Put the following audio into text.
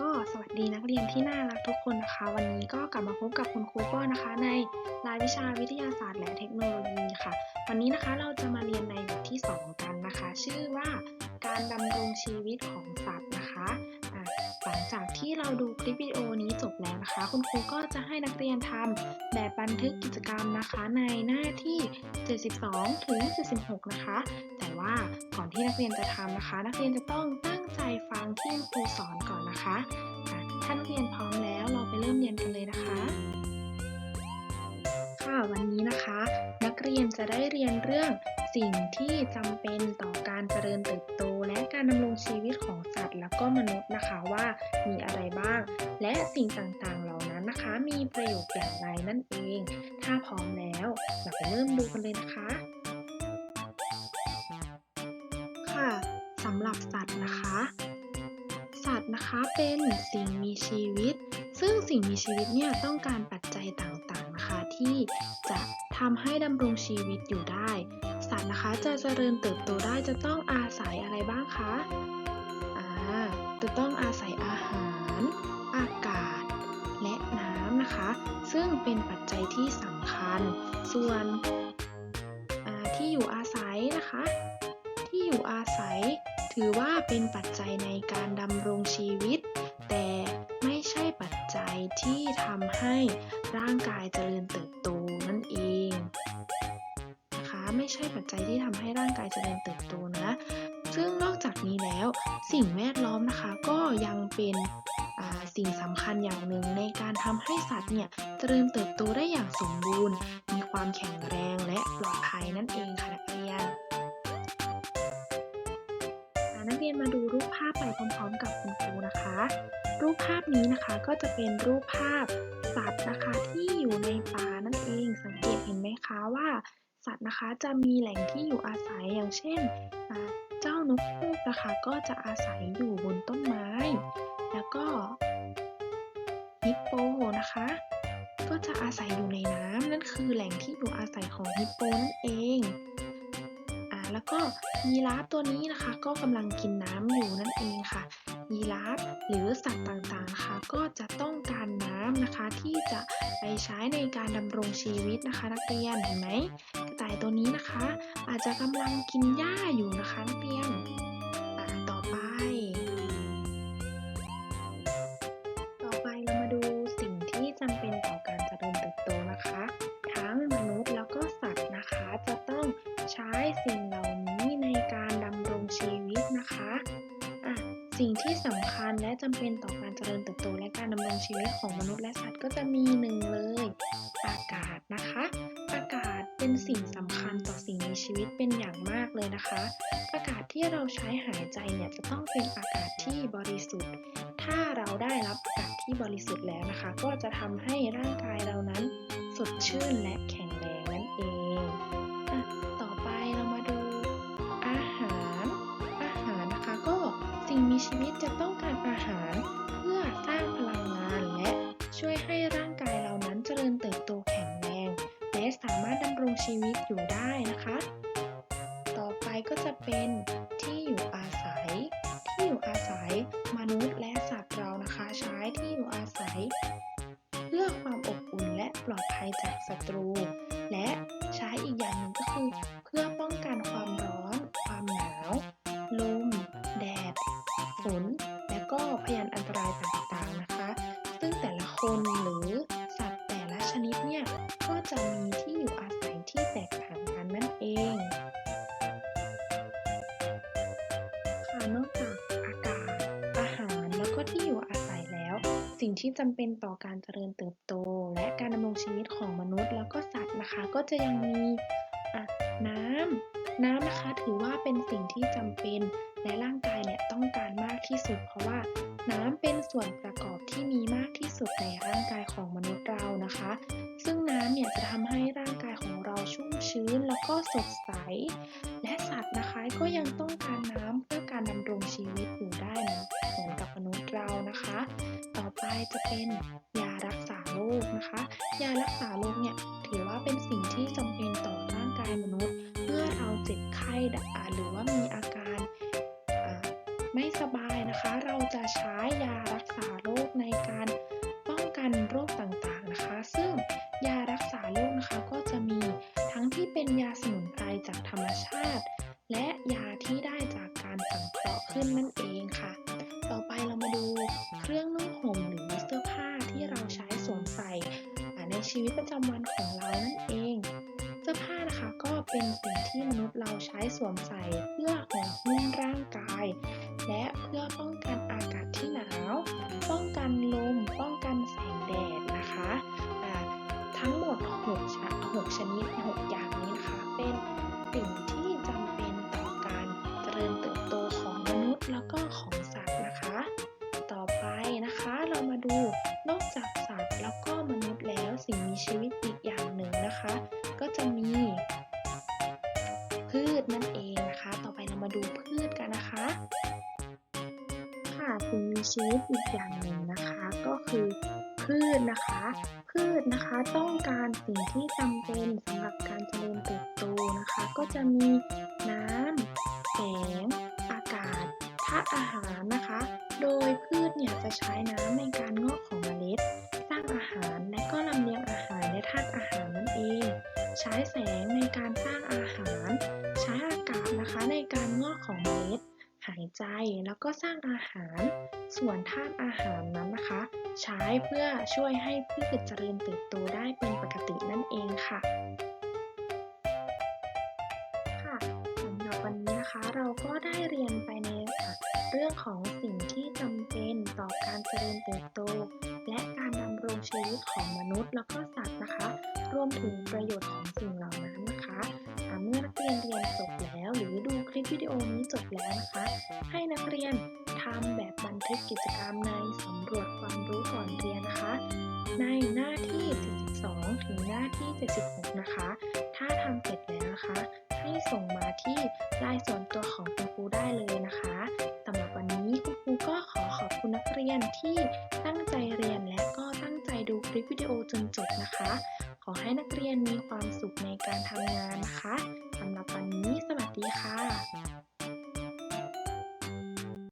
ก็สวัสดีนักเรียนที่น่ารักทุกคนนะคะ วันนี้ก็กลับมาพบกับคุณครูป้อนะคะ ในรายวิชาวิทยาศาสตร์และเทคโนโลยีค่ะ วันนี้นะคะเราจะมาเรียนในบทที่ 2 กันนะคะ ชื่อว่าการดำรงชีวิตของสัตว์นะคะะ หลังจากที่เราดูคลิปวิดีโอนี้จบแล้วนะคะ คุณครูก็จะให้นักเรียนทำแบบบันทึกกิจกรรมนะคะในหน้าที่ 72 ถึง 76 นะคะ แต่ว่าก่อนที่นักเรียนจะทำนะคะ นักเรียนจะต้องตั้งใจฟังที่ครูสอนก่อนนะคะอะถ้านักเรียนพร้อมแล้วเราไปเริ่มเรียนกันเลยนะคะ ค่ะวันนี้นะคะ นักเรียนจะได้เรียนเรื่อง สิ่งที่จำเป็นต่อการเจริญเติบโต และการดำรงชีวิตของสัตว์ แล้วก็มนุษย์นะคะว่ามีอะไรบ้าง และสิ่งต่างๆเหล่านั้นนะคะ มีประโยชน์อย่างไรนั่นเอง ถ้าพร้อมแล้ว เราไปเริ่มดูกันเลยนะคะ ค่ะสำหรับสัตว์นะคะ สัตว์นะคะเป็นสิ่งมีชีวิต ซึ่งสิ่งมีชีวิตเนี่ยต้องการปัจจัยต่างๆนะคะที่จะทำให้ดำรงชีวิตอยู่ได้ จะเจริญเติบโตได้จะต้องอาศัยอะไรบ้างคะอ่าจะต้องอาศัยอาหาร อากาศ และน้ำนะคะ ซึ่งเป็นปัจจัยที่สำคัญ ส่วนอ่าที่อยู่อาศัยนะคะ ที่อยู่อาศัย ถือว่าเป็นปัจจัยในการดำรงชีวิต แต่ไม่ใช่ปัจจัยที่ทำให้ร่างกายเจริญเติบโตนั่น ใช่ปัจจัยที่ทำให้ร่างกายเจริญเติบโตนะ ซึ่งนอกจากนี้แล้วสิ่งแวดล้อมนะคะก็ยังเป็นสิ่งสำคัญอย่างหนึ่งในการทำให้สัตว์เนี่ยเจริญเติบโตได้อย่างสมบูรณ์ มีความแข็งแรงและปลอดภัยนั่นเองค่ะนักเรียนนักเรียนมาดูรูปภาพไปพร้อมๆ กับคุณครูนะคะ รูปภาพนี้นะคะก็จะเป็นรูปภาพสัตว์นะคะที่อยู่ในป่านั่นเองสังเกตเห็นไหมคะว่า สัตว์นะคะจะมีแหล่งที่อยู่อาศัยอย่างเช่น เจ้านกฮูกนะคะก็จะอาศัยอยู่บนต้นไม้ แล้วก็ฮิปโปนะคะ ก็จะอาศัยอยู่ในน้ำนั่นคือแหล่งที่อยู่อาศัยของฮิปโปนั่นเองอ่าแล้วก็ยีราฟตัวนี้นะคะ ก็กำลังกินน้ำอยู่นั่นเองค่ะ ยีราฟหรือสัตว์ต่างๆนะคะก็จะต้องการน้ำนะคะที่จะไปใช้ในการดำรงชีวิตนะคะ นักเรียนเห็นไหมกระต่ายตัวนี้นะคะ อาจจะกำลังกินหญ้าอยู่นะคะนักเรียน สิ่งที่สำคัญและจำเป็นต่อการเจริญเติบโตและการดำรงชีวิตของมนุษย์และสัตว์ก็จะมีหนึ่งเลย อากาศนะคะ อากาศเป็นสิ่งสำคัญต่อสิ่งมีชีวิตเป็นอย่างมากเลยนะคะ อากาศที่เราใช้หายใจเนี่ยจะต้องเป็นอากาศที่บริสุทธิ์ ถ้าเราได้รับอากาศที่บริสุทธิ์แล้วนะคะ ก็จะทำให้ร่างกายเรานั้น สดชื่นและแข็ง ชีวิตจะต้องการอาหารเพื่อสร้างพลังงานและช่วยให้ร่างกายเรานั้นเจริญเติบโตแข็งแรง และสามารถดำรงชีวิตอยู่ได้นะคะ ต่อไปก็จะเป็นที่อยู่อาศัย ที่อยู่อาศัยมนุษย์และสัตว์เรานะคะใช้ที่อยู่อาศัย เพื่อความอบอุ่นและปลอดภัยจากศัตรู ฝนและก็พยานอันตรายต่างๆนะคะ ซึ่งแต่ละคนหรือสัตว์แต่ละชนิดเนี่ยก็จะมีที่อยู่อาศัยที่แตกต่างกันนั่นเองค่ะนอกจากอากาศอาหารแล้วก็ที่อยู่อาศัยแล้ว สิ่งที่จำเป็นต่อการเจริญเติบโต และการดำรงชีวิตของมนุษย์ แล้วก็สัตว์นะคะ ก็จะยังมีน้ำน้ำนะคะถือว่าเป็นสิ่งที่จำเป็น ตว์นะคะก็ยังต้องการน้ำเพื่อการดำรงชีวิตอยู่ได้เหมือนเหมือนกับมนุษย์เรานะคะ ต่อไปจะเป็นยารักษาโรคนะคะ ยารักษาโรคเนี่ยถือว่าเป็นสิ่งที่จำเป็นต่อร่างกายมนุษย์ เมื่อเราเจ็บไข้อ่าหรือว่ามีอาการไม่สบายนะคะ เราจะใช้ยารักษาโรคในการป้องกันโรคต่างๆนะคะ ซึ่งยารักษาโรคนะคะก็จะมีทั้งที่เป็นยาสมุนไพรจากธรรมชาติ และยาที่ได้จากการสังเคราะห์ขึ้นนั่นเองค่ะ ต่อไปเรามาดูเครื่องนุ่งห่มหรือเสื้อผ้าที่เราใช้สวมใส่ในชีวิตประจำวันของเรานั่นเอง เสื้อผ้านะคะก็เป็นสิ่งที่มนุษย์เราใช้สวมใส่เพื่อห่อหุ้มร่างกาย และเพื่อป้องกันอากาศที่หนาว ป้องกันลม ชีวิตอีกอย่างหนึ่งนะคะ ก็จะมี พืชนั่นเองนะคะ ต่อไปเรามาดูพืชกันนะคะ ค่ะสิ่งมีชีวิตอีกอย่างหนึ่งนะคะ ก็คือพืชนะคะ พืชนะคะต้องการสิ่งที่จำเป็นสำหรับการเจริญเติบโตนะคะ ก็จะมีน้ำแสง อากาศธาตุอาหารนะคะ โดยพืชเนี่ยจะใช้น้ำในการงอกของเมล็ดารและธาตุอาหารนั่นเอง ใช้แสงในการสร้างอาหาร ใช้อากาศนะคะในการงอกของเมล็ด หายใจแล้วก็สร้างอาหาร ส่วนธาตุอาหารนั้นนะคะ ใช้เพื่อช่วยให้พืชเจริญเติบโตได้เป็นปกตินั่นเองค่ะค่ะสำหรับวันนี้นะคะเราก็ได้เรียนไปในเรื่องของสิ่งที่จำเป็นต่อการเจริญเติบโต และ ชีวิตของมนุษย์แล้วก็สัตว์นะคะ รวมถึงประโยชน์ของสิ่งเหล่านั้นนะคะเมื่อนักเรียนเรียนจบแล้ว หรือดูคลิปวิดีโอนี้จบแล้วนะคะ ให้นักเรียนทำแบบบันทึกกิจกรรมในสำรวจความรู้ก่อนเรียนนะคะ ในหน้าที่ 72 ถึงหน้าที่ 76 นะคะ ถ้าทำเสร็จแล้วนะคะ ให้ส่งมาที่ไลน์ส่วนตัวของคุณครูได้เลยนะคะสำหรับวันนี้คุณครูก็ขอขอบคุณนักเรียนที่ตั้งใจ ปวิดีโอจนจบนะคะ ขอให้นักเรียนมีความสุขในการทำงานนะคะสำหรับวันนี้สวัสดีค่ะ